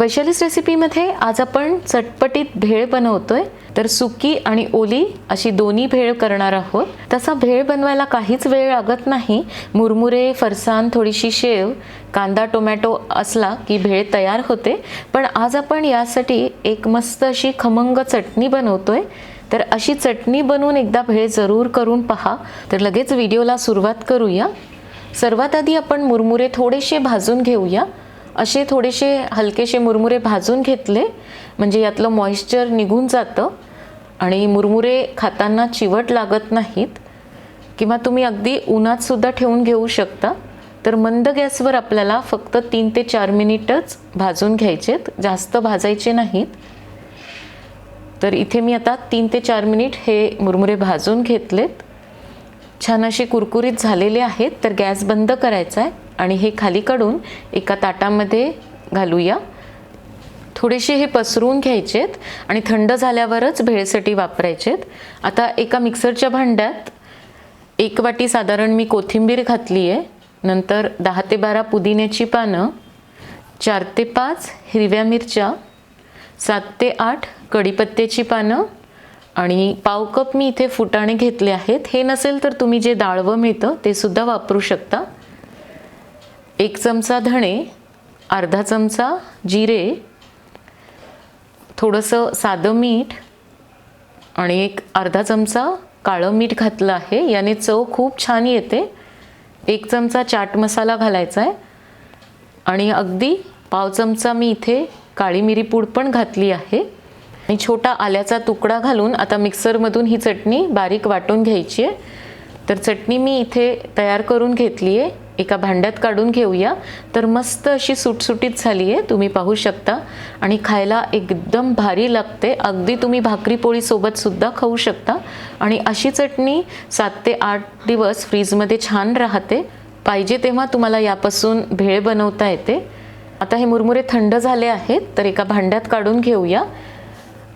वैशालीस रेसिपीमध्ये आज आपण चटपटीत भेळ बनवतोय. तर सुकी आणि ओली अशी दोन्ही भेळ करणार आहोत. तसा भेळ बनवायला काहीच वेळ लागत नाही. मुरमुरे फरसाण थोडीशी शेव कांदा टोमॅटो असला की भेळ तयार होते. पण आज आपण यासाठी एक मस्त अशी खमंग चटणी बनवतोय. तर अशी चटणी बनवून एकदा भेळ जरूर करून पहा. तर लगेच व्हिडिओला सुरुवात करूया. सर्वात आधी आपण मुरमुरे थोडेसे भाजून घेऊया. असे थोडेसे हलकेसे मुरमुरे भाजून घेतले. म्हणजे यातलं मॉइश्चर निघून जातं. आणि मुरमुरे खाताना चिवट लागत नाहीत. किंवा तुम्ही अगदी उन्हातसुद्धा ठेवून घेऊ शकता. तर मंद गॅसवर आपल्याला फक्त तीन ते चार मिनिटच भाजून घ्यायचेत. जास्त भाजायचे नाहीत. तर इथे मी आता तीन ते चार मिनिट हे मुरमुरे भाजून घेतलेत. छान असे कुरकुरीत झालेले आहेत. तर गॅस बंद करायचा आहे. आणि हे खाली काढून एका ताटामध्ये घालूया. थोडेसे हे पसरून घ्यायचेत आणि थंड झाल्यावरच भेळसाठी वापरायचेत. आता एका मिक्सरच्या भांड्यात एक वाटी साधारण मी कोथिंबीर घातली आहे नंतर दहा ते बारा पुदिन्याची पानं चार ते पाच हिरव्या मिरच्या सात ते आठ कढीपत्त्याची पानं आणि पाव कप मी इथे फुटाणे घेतले आहेत. हे नसेल तर तुम्ही जे डाळवं मिळतं ते सुद्धा वापरू शकता. एक चमचा धणे अर्धा चमचा जिरे थोडंसं साधं मीठ आणि एक अर्धा चमचा काळं मीठ घातलं आहे. याने चव खूप छान येते. एक चमचा चाट मसाला घालायचा आहे. आणि अगदी पाव चमचा मी इथे काळी मिरी पूड पण घातली आहे. आणि छोटा आल्याचा तुकडा घालून आता मिक्सरमधून ही चटणी बारीक वाटून घ्यायची आहे. तर चटणी मी इथे तयार करून घेतली आहे. एका भांड्यात काढून घेऊया. तर मस्त अशी सुटसुटीत झाली आहे तुम्ही पाहू शकता. आणि खायला एकदम भारी लागते. अगदी तुम्ही भाकरी पोळीसोबत सुद्धा खाऊ शकता. आणि अशी चटणी सात ते आठ दिवस फ्रीजमध्ये छान राहते. पाहिजे तेव्हा तुम्हाला यापासून भेळ बनवता येते. आता हे मुरमुरे थंड झाले आहेत. तर एका भांड्यात काढून घेऊया.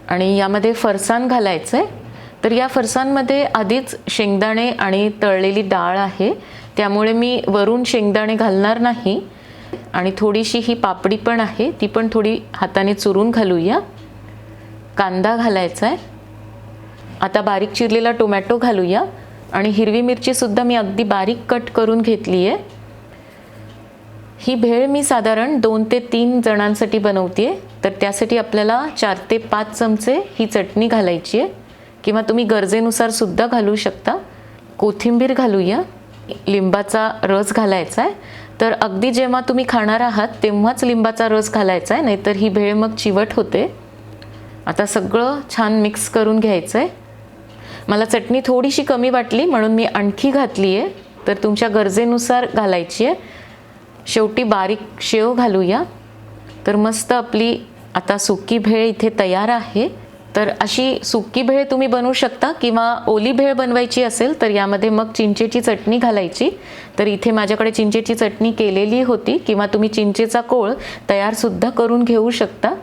आणि यामध्ये फरसाण घालायचं आहे तर या फरसांमध्ये आधीच शेंगदाणे आणि तळलेली डाळ आहे. त्यामुळे मी वरून शेंगदाणे घालणार नाही. आणि थोडीशी ही पापडी पण आहे ती पण थोडी हाताने चुरून घालूया. कांदा घालायचा आहे. आता बारीक चिरलेला टोमॅटो घालूया. आणि हिरवी मिरचीसुद्धा मी अगदी बारीक कट करून घेतली आहे. ही भेळ मी साधारण दोन ते तीन जणांसाठी बनवते तर त्यासाठी आपल्याला चार ते पाच चमचे ही चटणी घालायची आहे. किंवा तुम्ही गरजेनुसार सुद्धा घालू शकता. कोथिंबीर घालूया. लिंबाचा रस घालायचा आहे तर अगदी जेव्हा तुम्ही खाणार आहात तेव्हाच लिंबाचा रस घालायचा आहे नाहीतर ही भेळ मग चिवट होते. आता सगळं छान मिक्स करून घ्यायचं आहे मला चटणी थोडीशी कमी वाटली म्हणून मी आणखी घातली आहे तर तुमच्या गरजेनुसार घालायची आहे शेवटी बारीक शेव घालूया. तर मस्त आपली आता सुकी भेळ इथे तयार आहे. तर अशी सुकी भेळ तुम्ही बनवू शकता किंवा ओली भेळ बनवायची असेल तर यामध्ये मग चिंचेची चटणी घालायची. तर इथे माझ्याकडे चिंचेची चटणी केलेली होती किंवा तुम्ही चिंचेचा कोळ तयारसुद्धा करून घेऊ शकता.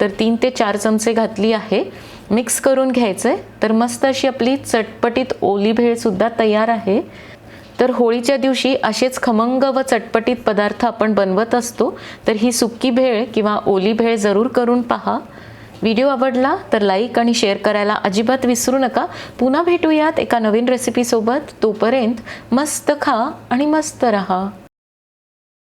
तर तीन ते चार चमचे घातली आहे. मिक्स करून घ्यायचं आहे तर मस्त अशी आपली चटपटीत ओली भेळसुद्धा तयार आहे. तर होळीच्या दिवशी असेच खमंग व चटपटीत पदार्थ आपण बनवत असतो. तर ही सुक्की भेळ किंवा ओली भेळ जरूर करून पहा. व्हिडिओ आवडला तर लाईक आणि शेअर करायला अजिबात विसरू नका. पुन्हा भेटूयात एका नवीन रेसिपीसोबत तोपर्यंत मस्त खा आणि मस्त रहा.